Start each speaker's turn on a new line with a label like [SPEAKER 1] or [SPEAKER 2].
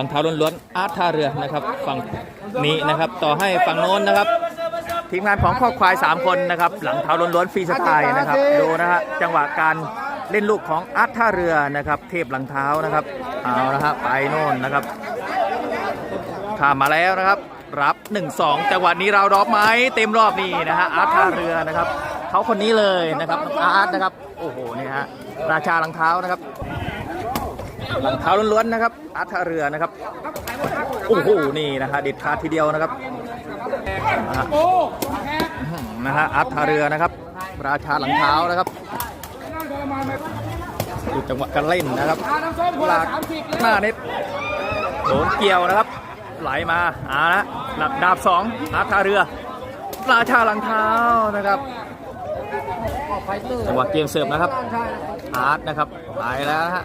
[SPEAKER 1] ฝั่งเท้าล้วนๆอาร์ตท่าเรือนะครับฝั่งนี้นะครับต่อให้ฝั่งโน้นนะครับ ทีมงานของข้อควาย 3 คนนะครับ หลังเท้าล้วนๆฟรีสไตล์นะครับดูนะฮะจังหวะการเล่นลูกของอาร์ตท่าเรือนะครับ เทพหลังเท้านะครับเอาละฮะไปโน่นนะครับข้ามมาแล้วนะครับ รับ 1-2จังหวะนี้เราดรอบไหมเต็มรอบนี่นะฮะอาร์ตท่าเรือนะครับ เขาคนนี้เลยนะครับองอาร์ตนะครับโอ้โหนี่ฮะราชาหลังเท้านะครับ หลังเท้าล้วนๆนะครับอาร์ท่าเรือนะครับโอ้โหนี่นะฮะเด็ดขาดทีเดียวนะครับนะฮะอื้อหือนะฮะอาร์ท่าเรือนะครับ ราชาหลังเท้านะครับดูจังหวะการเล่นนะครับหลากหน้าเน็ตโดนเกี่ยวนะครับ ไหลมาอ่านะหลักดาบสองอาร์ท่าเรือ ราชาหลังเท้านะครับจังหวะเกมเสิร์ฟนะครับอาร์ตนะครับไปแล้วฮะ